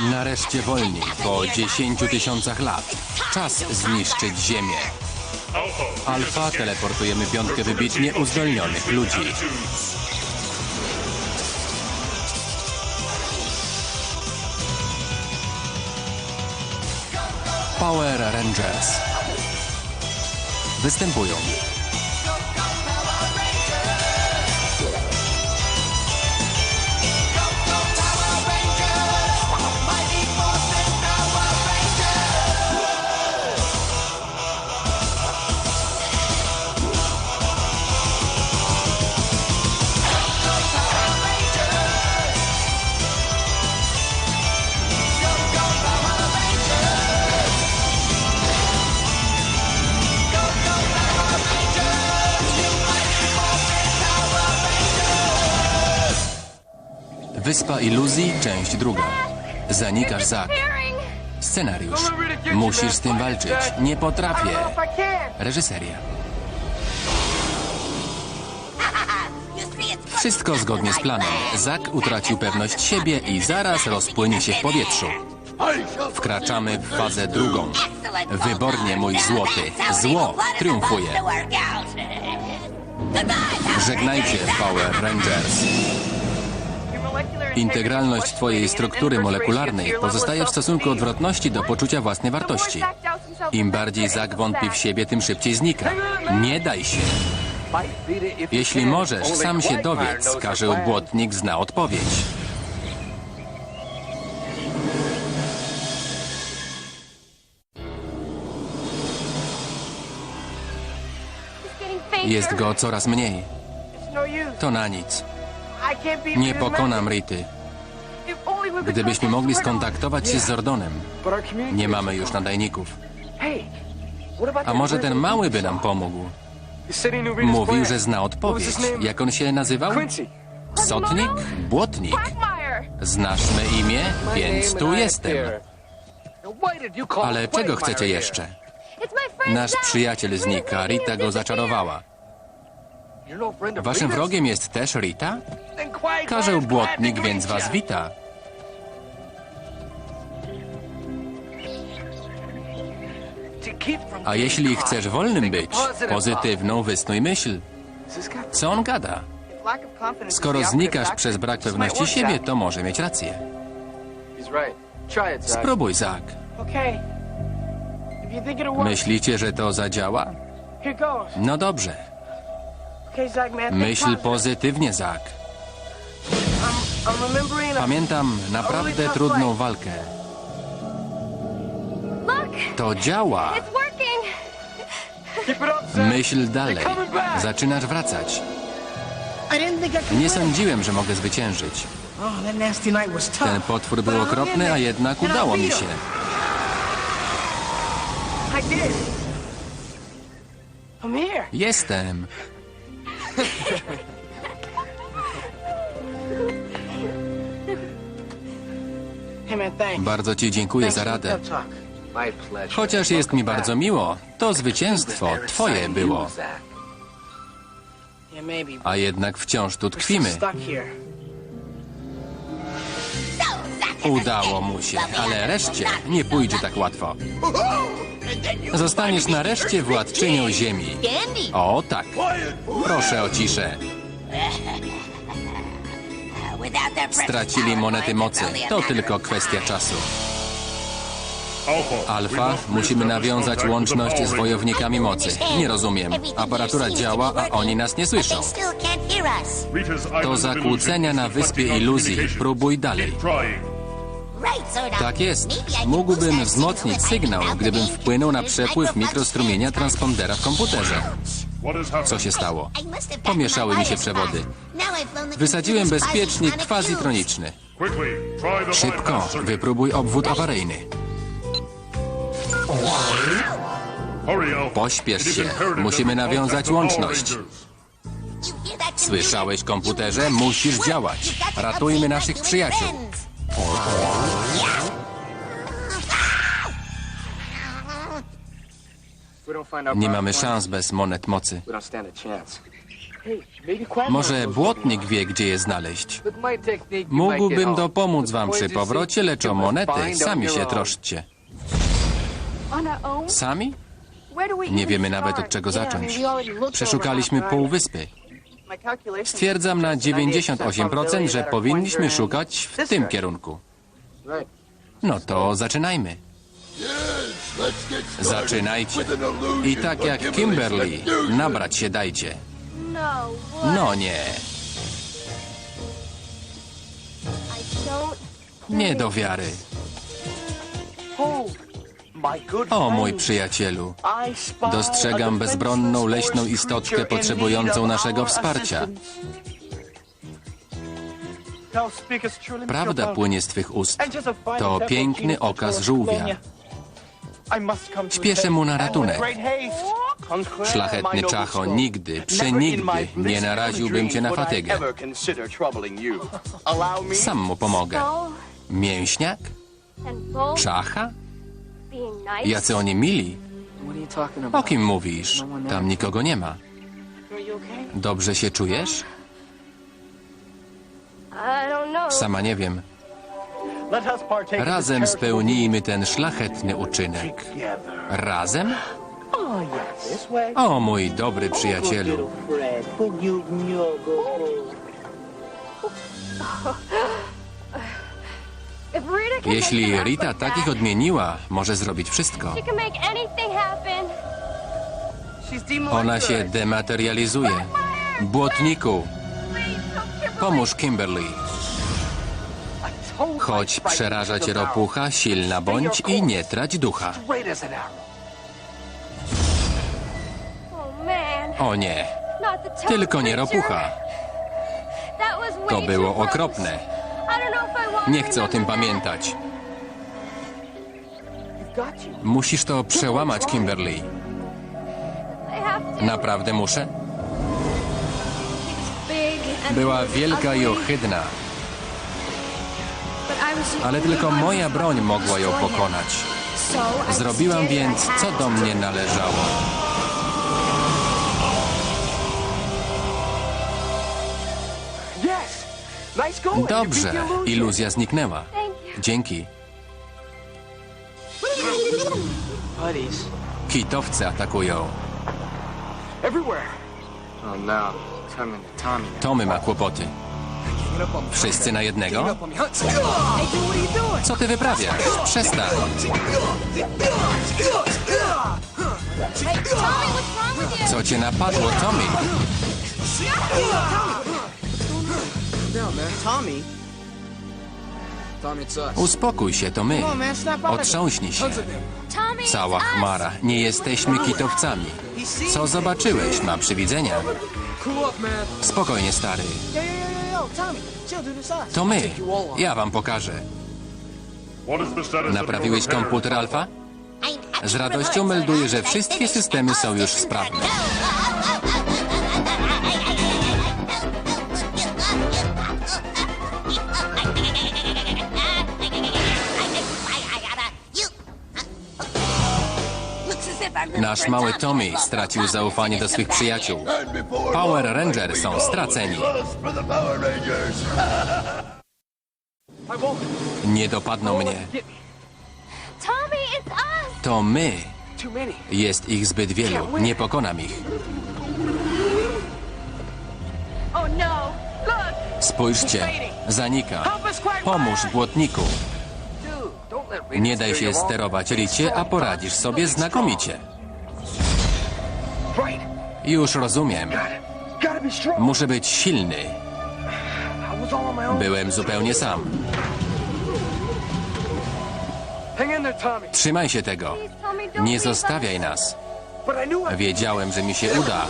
Nareszcie wolni, po 10 tysiącach lat. Czas zniszczyć Ziemię. Alfa teleportujemy piątkę wybitnie uzdolnionych ludzi. Power Rangers. Występują Wyspa Iluzji, część druga. Zanikasz Zak. Scenariusz. Musisz z tym walczyć. Nie potrafię. Reżyseria. Wszystko zgodnie z planem. Zak utracił pewność siebie i zaraz rozpłynie się w powietrzu. Wkraczamy w fazę drugą. Wybornie, mój złoty. Zło triumfuje. Żegnajcie, Power Rangers. Integralność twojej struktury molekularnej pozostaje w stosunku odwrotności do poczucia własnej wartości. Im bardziej Zak wątpi w siebie, tym szybciej znika. Nie daj się. Jeśli możesz, sam się dowiedz, karzeł błotnik zna odpowiedź. Jest go coraz mniej. To na nic. Nie pokonam Rity. Gdybyśmy mogli skontaktować się z Zordonem. Nie mamy już nadajników. A może ten mały by nam pomógł? Mówił, że zna odpowiedź. Jak on się nazywał? Sotnik? Błotnik. Znasz me imię, więc tu jestem. Ale czego chcecie jeszcze? Nasz przyjaciel znika, Rita go zaczarowała. Waszym wrogiem jest też Rita? Karzeł błotnik, więc was wita. A jeśli chcesz wolnym być, pozytywną wysnuj myśl. Co on gada? Skoro znikasz przez brak pewności siebie, to może mieć rację. Spróbuj, Zak. Myślicie, że to zadziała? No dobrze. Myśl pozytywnie, Zak. Pamiętam naprawdę trudną walkę. To działa. Myśl dalej. Zaczynasz wracać. Nie sądziłem, że mogę zwyciężyć. Ten potwór był okropny, a jednak udało mi się. Jestem. Bardzo ci dziękuję za radę. Chociaż jest mi bardzo miło, to zwycięstwo twoje było. A jednak wciąż tu tkwimy. Udało mu się, ale reszcie nie pójdzie tak łatwo. Zostaniesz nareszcie władczynią ziemi. O tak. Proszę o ciszę. Stracili monety mocy. To tylko kwestia czasu. Alfa, musimy nawiązać łączność z wojownikami mocy. Nie rozumiem. Aparatura działa, a oni nas nie słyszą. To zakłócenia na wyspie iluzji. Próbuj dalej. Tak jest. Mógłbym wzmocnić sygnał, gdybym wpłynął na przepływ mikrostrumienia transpondera w komputerze. Co się stało? Pomieszały mi się przewody. Wysadziłem bezpiecznik quasi-troniczny. Szybko, wypróbuj obwód awaryjny. Pośpiesz się. Musimy nawiązać łączność. Słyszałeś, komputerze? Musisz działać. Ratujmy naszych przyjaciół. Nie mamy szans bez monet mocy. Może błotnik wie, gdzie je znaleźć. Mógłbym dopomóc wam przy powrocie, lecz o monety sami się troszczcie. Sami? Nie wiemy nawet od czego zacząć. Przeszukaliśmy pół wyspy. Stwierdzam na 98%, że powinniśmy szukać w tym kierunku. No to zaczynajmy. Zaczynajcie. I tak jak Kimberly, nabrać się dajcie. No nie, nie do wiary. O mój przyjacielu, dostrzegam bezbronną leśną istotkę potrzebującą naszego wsparcia. Prawda płynie z twych ust. To piękny okaz żółwia. Śpieszę mu na ratunek. Szlachetny czacho, nigdy, przenigdy nie naraziłbym cię na fatygę. Sam mu pomogę. Mięśniak? Czacha? Jacy oni mili? O kim mówisz? Tam nikogo nie ma. Dobrze się czujesz? Sama nie wiem. Razem spełnijmy ten szlachetny uczynek. Razem? O mój dobry przyjacielu. Jeśli Rita tak ich odmieniła, może zrobić wszystko. Ona się dematerializuje. Błotniku, pomóż Kimberly. Choć przeraża cię ropucha, silna bądź i nie trać ducha. O nie, tylko nie ropucha. To było okropne. Nie chcę o tym pamiętać. Musisz to przełamać, Kimberly. Naprawdę muszę? Była wielka i ohydna, ale tylko moja broń mogła ją pokonać. Zrobiłam więc, co do mnie należało. Dobrze, iluzja zniknęła. Dzięki. Kitowce atakują. Oh no. Tomy ma kłopoty. Wszyscy na jednego? Co ty wyprawiasz? Przestań. Co cię napadło, Tommy? Tommy? Uspokój się, to my. Otrząśnij się. Cała chmara. Nie jesteśmy kitowcami. Co zobaczyłeś? Ma przywidzenia. Spokojnie, stary. To my. Ja wam pokażę. Naprawiłeś komputer Alfa? Z radością melduję, że wszystkie systemy są już sprawne. Nasz mały Tommy stracił zaufanie do swych przyjaciół. Power Ranger są straceni. Rangers! Nie dopadną mnie. To my. Jest ich zbyt wielu. Nie pokonam ich. Oh no! Spójrzcie. Zanika. Pomóż błotniku. Nie daj się sterować Ricie, a poradzisz sobie znakomicie. Już rozumiem. Muszę być silny. Byłem zupełnie sam. Trzymaj się tego. Nie zostawiaj nas. Wiedziałem, że mi się uda.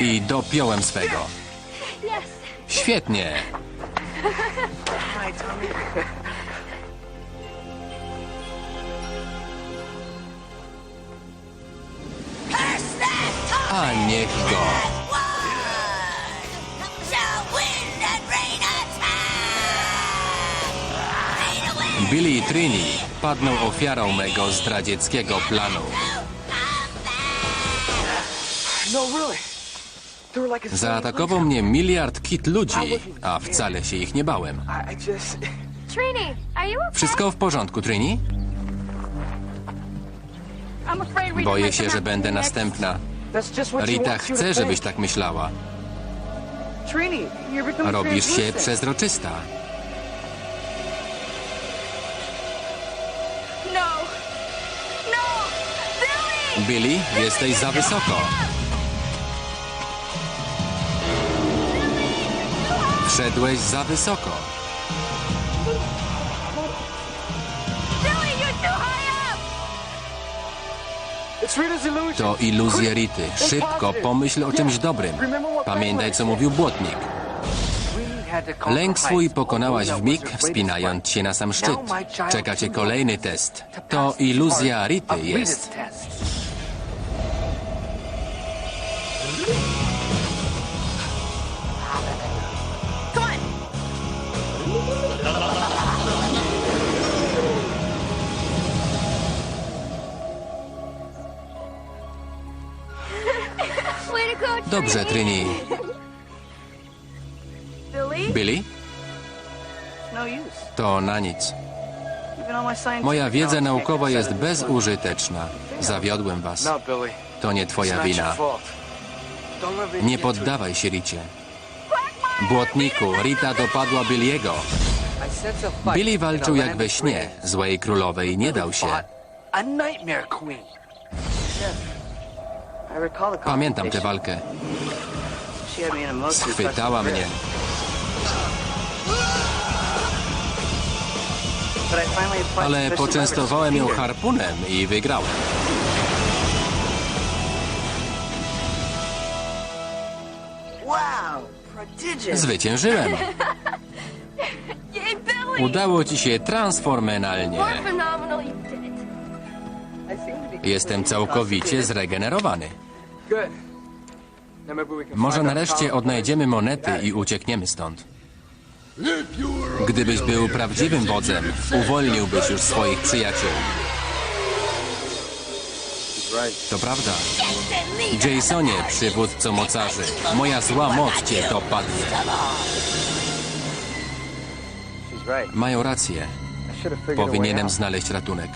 I dopiąłem swego. Świetnie. A niech go. Billy i Trini padną ofiarą mego zdradzieckiego planu. No, Zaatakował mnie miliard kit ludzi, a wcale się ich nie bałem. Wszystko w porządku, Trini? Boję się, że będę następna. Rita chce, żebyś tak myślała. Trini, you're becoming Robisz się przezroczysta. No. No! Billy! Billy, jesteś za wysoko. Wszedłeś za wysoko. To iluzja Rity. Szybko pomyśl o czymś dobrym. Pamiętaj, co mówił błotnik. Lęk swój pokonałaś w mig, wspinając się na sam szczyt. Czeka cię kolejny test. To iluzja Rity jest. Dobrze, Trini. Billy? No. To na nic. Moja wiedza naukowa jest bezużyteczna. Zawiodłem was. To nie twoja wina. Nie poddawaj się Ricie. Błotniku, Rita dopadła Billiego. Billy walczył jak we śnie. Złej królowej nie dał się. Pamiętam tę walkę. Schwytała mnie. Ale poczęstowałem ją harpunem i wygrałem. Zwyciężyłem. Udało ci się transformenalnie. Jestem całkowicie zregenerowany. Może nareszcie odnajdziemy monety i uciekniemy stąd. Gdybyś był prawdziwym wodzem, uwolniłbyś już swoich przyjaciół. To prawda. Jasonie, przywódco mocarzy, moja zła moc cię dopadnie. Mają rację. Powinienem znaleźć ratunek.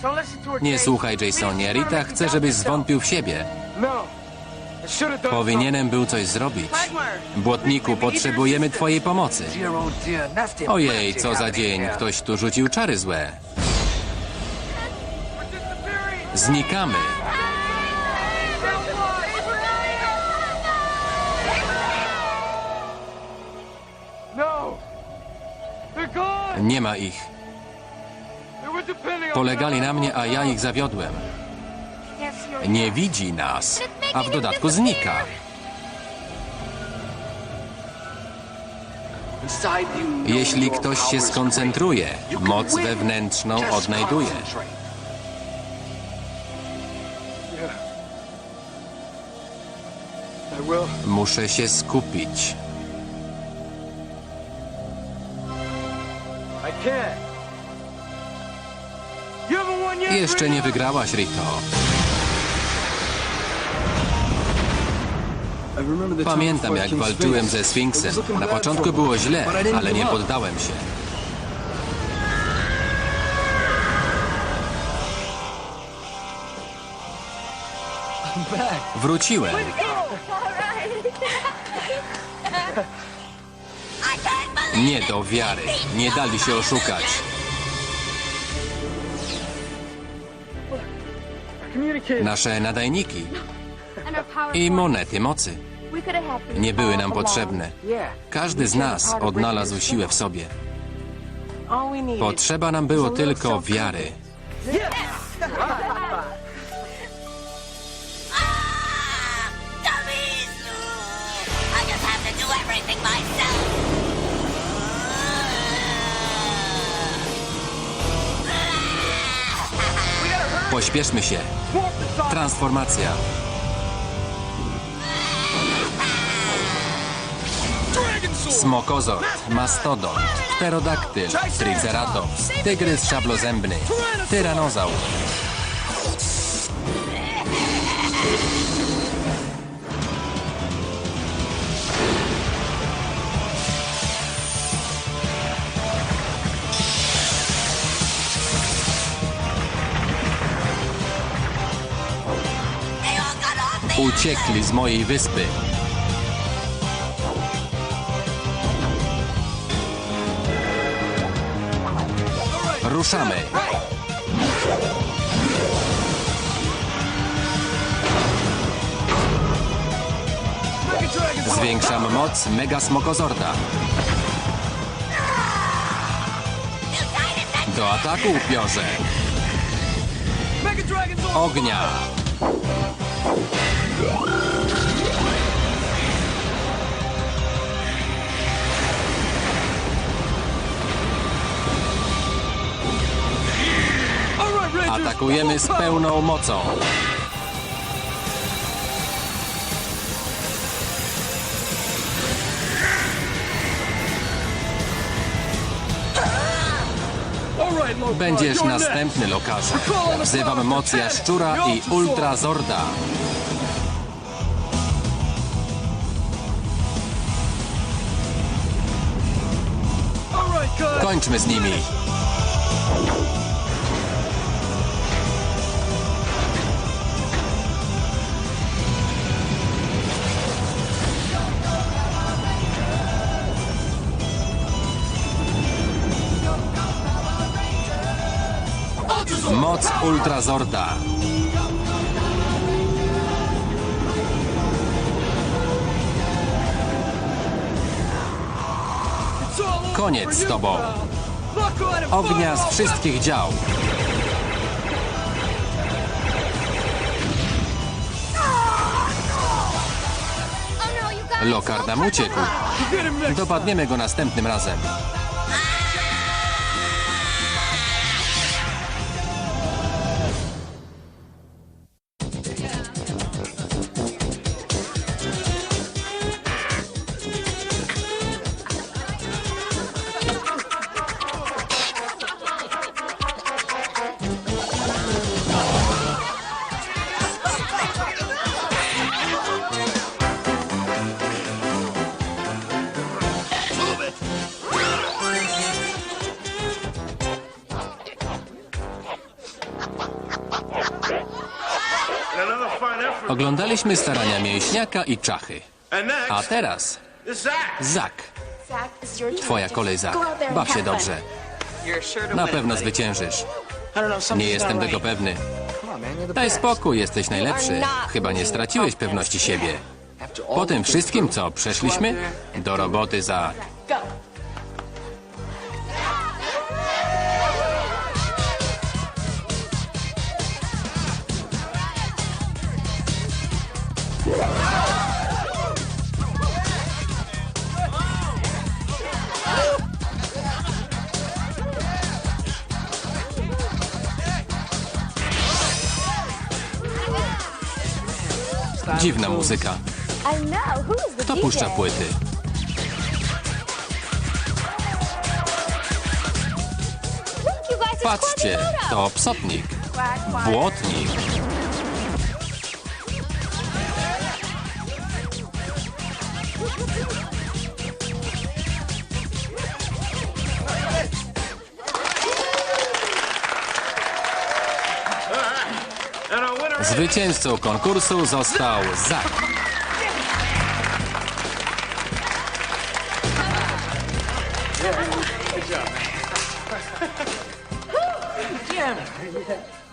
Nie słuchaj, Jasonie. Rita chce, żebyś zwątpił w siebie. Powinienem był coś zrobić. Błotniku, potrzebujemy twojej pomocy. Ojej, co za dzień. Ktoś tu rzucił czary złe. Znikamy. Nie ma ich. Polegali na mnie, a ja ich zawiodłem. Nie widzi nas, a w dodatku znika. Jeśli ktoś się skoncentruje, moc wewnętrzną odnajduje. Muszę się skupić. I can't. Jeszcze nie wygrałaś, Rito. Pamiętam, jak walczyłem ze Sfinksem. Na początku było źle, ale nie poddałem się. Wróciłem. Nie do wiary. Nie dali się oszukać. Nasze nadajniki i monety mocy nie były nam potrzebne. Każdy z nas odnalazł siłę w sobie. Potrzeba nam było tylko wiary. Pośpieszmy się. Transformacja. Smokozord, mastodont, pterodaktyl, triceratops, tygrys szablozębny, tyranozaur. Uciekli z mojej wyspy. Ruszamy. Zwiększam moc Mega Smokozorda. Do ataku, upiorze. Ognia. Atakujemy z pełną mocą. Będziesz następny lokarze. Wzywam moc jaszczura i ultrazorda. Kończmy z nimi. Moc ultrazorda. Koniec z tobą. Ognia z wszystkich dział. You guys! Lokar nam uciekł. Dopadniemy go następnym razem. Oglądaliśmy starania mięśniaka i czachy. A teraz. Zak. Twoja kolej, Zak. Baw się dobrze. Na pewno zwyciężysz. Nie jestem tego pewny. Daj spokój, jesteś najlepszy. Chyba nie straciłeś pewności siebie. Po tym wszystkim, co przeszliśmy, do roboty, Zak. Dziwna muzyka. Kto puszcza płyty? Patrzcie, to psotnik, błotnik. Zwycięzcą konkursu został Zak.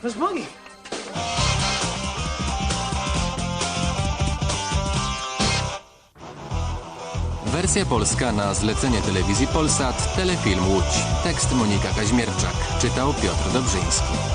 Let's boogie. Wersja polska na zlecenie telewizji Polsat, Telefilm Łódź. Tekst Monika Kaźmierczak. Czytał Piotr Dobrzyński.